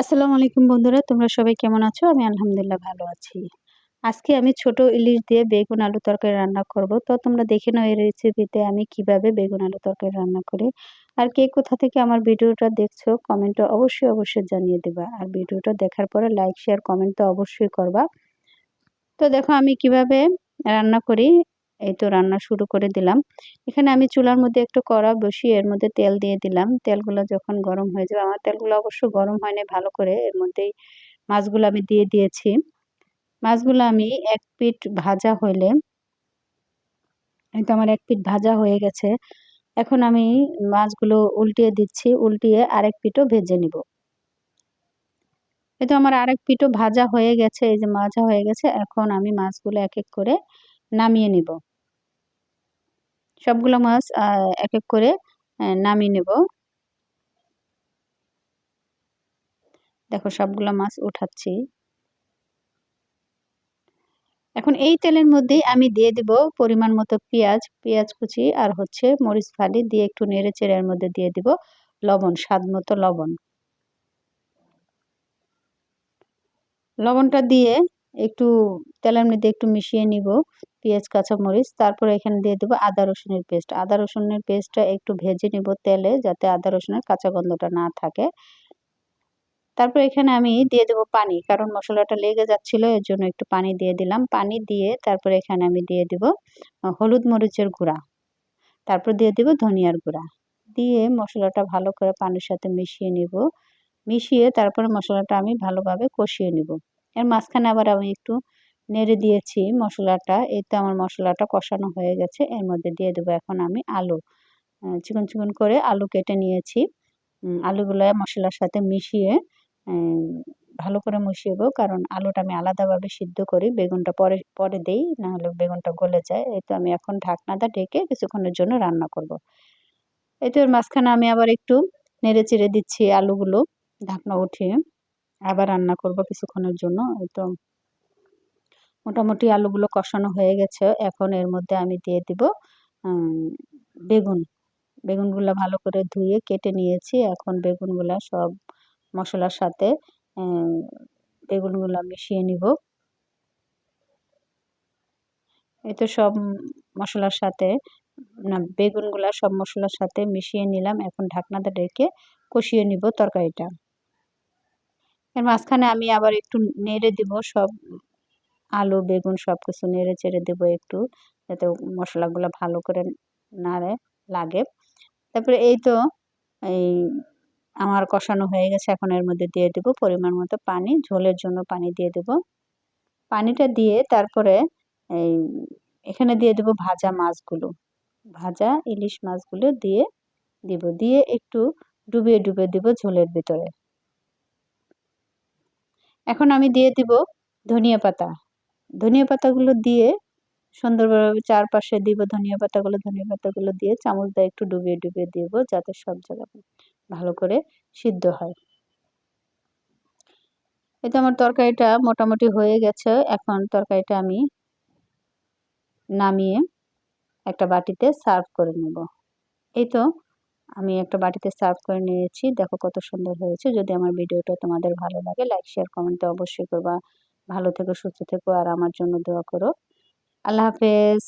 আসসালামু আলাইকুম বন্ধুরা, তোমরা সবাই কেমন আছো? আমি আলহামদুলিল্লাহ ভালো আছি। আজকে আমি ছোট ইলিশ দিয়ে বেগুন আলু তরকারি রান্না করব। তো তোমরা দেখে নাও এই রেসিপিতে আমি কীভাবে বেগুন আলু তরকারি রান্না করি। আর কে কোথা থেকে আমার ভিডিওটা দেখছ কমেন্টে অবশ্যই অবশ্যই জানিয়ে দেবা। আর ভিডিওটা দেখার পরে লাইক শেয়ার কমেন্ট তো অবশ্যই করবা। তো দেখো আমি কীভাবে রান্না করি। এই তো রান্না শুরু করে দিলাম। এখানে আমি চুলার মধ্যে একটু কড়া বসিয়ে এর মধ্যে তেল দিয়ে দিলাম। তেলগুলো যখন গরম হয়ে যাবে, আমার তেলগুলো অবশ্য গরম হয়নি, ভালো করে এর মধ্যেই মাছগুলো আমি দিয়ে দিয়েছি। মাছগুলো আমি এক পিঠ ভাজা হইলে, এই তো আমার এক পিঠ ভাজা হয়ে গেছে। এখন আমি মাছগুলো উল্টিয়ে দিচ্ছি, উল্টিয়ে আরেক পিঠও ভেজে নিব। এই তো আমার আরেক পিঠও ভাজা হয়ে গেছে, এই যে ভাজা হয়ে গেছে, এখন আমি মাছগুলো এক এক করে নামিয়ে নিব। সবগুলো মাছ এক এক করে নামিয়ে নেব। দেখো সবগুলো মাছ উঠাচ্ছি। এখন এই তেলের মধ্যেই আমি দিয়ে দিব পরিমাণ মতো পেঁয়াজ পেঁয়াজ কুচি আর হচ্ছে মরিচ ফালি দিয়ে একটু নেড়ে চেড়ে মধ্যে দিয়ে দিব লবণ, স্বাদ মতো লবণ। লবণটা দিয়ে একটু তেলের মধ্যে একটু মিশিয়ে নিব, পেঁয়াজ, কাঁচামরিচ, তারপরে এখানে দিয়ে দেবো আদা, রসুনের পেস্ট। আদা, রসুনের পেস্টটা একটু ভেজে নিব তেলে যাতে আদা, রসুনের কাঁচা গন্ধটা না থাকে। তারপর এখানে আমি দিয়ে দেবো পানি, কারণ মশলাটা লেগে যাচ্ছিল, এর জন্য একটু পানি দিয়ে দিলাম। পানি দিয়ে তারপরে এখানে আমি দিয়ে দিব হলুদ মরিচের গুঁড়া। তারপর দিয়ে দিব ধনিয়ার গুঁড়া। দিয়ে মশলাটা ভালো করে পানির সাথে মিশিয়ে নিব। মিশিয়ে তারপরে মশলাটা আমি ভালোভাবে কষিয়ে নিব। এর মাঝখানে আবার আমি একটু নেড়ে দিয়েছি মশলাটা। এই তো আমার মশলাটা কষানো হয়ে গেছে। এর মধ্যে দিয়ে দেবো এখন আমি আলু। চিকন চিকন করে আলু কেটে নিয়েছি। আলুগুলো মশলার সাথে মিশিয়ে ভালো করে মিশিয়েবো। কারণ আলুটা আমি আলাদাভাবে সিদ্ধ করি। বেগুনটা পরে পরে দেই, নাহলে বেগুনটা গলে যায়। এই তো আমি এখন ঢাকনাটা ঢেকে কিছুক্ষণের জন্য রান্না করব। এই তো এর মাঝখানে আমি আবার একটু নেড়ে চেড়ে দিচ্ছি আলুগুলো ঢাকনা উঠিয়ে। আবার রান্না করব কিছুক্ষণের জন্য তো। মোটামুটি আলুগুলো কষানো হয়ে গেছে, এখন এর মধ্যে আমি দিয়ে দিব বেগুন। বেগুনগুলো ভালো করে ধুয়ে কেটে নিয়েছি, এখন বেগুনগুলো সব মশলার সাথে বেগুনগুলো মিশিয়ে নিব। এই তো সব মশলার সাথে, না, বেগুনগুলা সব মশলার সাথে মিশিয়ে নিলাম, এখন ঢাকনাটা ডেকে কষিয়ে নিব তরকারিটা। এর মাঝখানে আমি আবার একটু নেড়ে দিব সব আলু, বেগুন সব কিছু নেড়ে চেড়ে দেবো একটু, যাতে মশলাগুলো ভালো করে নাড়ে, লাগে। তারপরে এই তো, এই আমার কষানো হয়ে গেছে, এখন এর মধ্যে দিয়ে দেব পরিমাণ মতো পানি, ঝোলের জন্য পানি দিয়ে দেব। পানিটা দিয়ে তারপরে এই এখানে দিয়ে দেব ভাজা মাছগুলো। ভাজা ইলিশ মাছগুলো দিয়ে দিব, দিয়ে একটু ডুবিয়ে ডুবিয়ে দিব ঝোলের ভিতরে। এখন আমি দিয়ে দিব ধনিয়া পাতা। ধনিয়া পাতাগুলো দিয়ে সুন্দরভাবে চারপাশে দিব ধনিয়া পাতাগুলো ধনিয়া পাতাগুলো দিয়ে চামচ দিয়ে একটু ডুবিয়ে ডুবিয়ে দিব যাতে সব জায়গা ভালো করে সিদ্ধ হয়। এই তো আমার তরকারিটা মোটামুটি হয়ে গেছে, এখন তরকারিটা আমি নামিয়ে একটা বাটিতে সার্ভ করে নেব। এই তো আমি একটা বাটিতে সার্ভ করে নিয়েছি। দেখো কত সুন্দর হয়েছে। যদি আমার ভিডিওটা তোমাদের ভালো লাগে লাইক শেয়ার কমেন্ট অবশ্যই করবা। ভালো থেকো, সুস্থ থেকো, আর আমার জন্য দোয়া করো। আল্লাহ হাফেজ।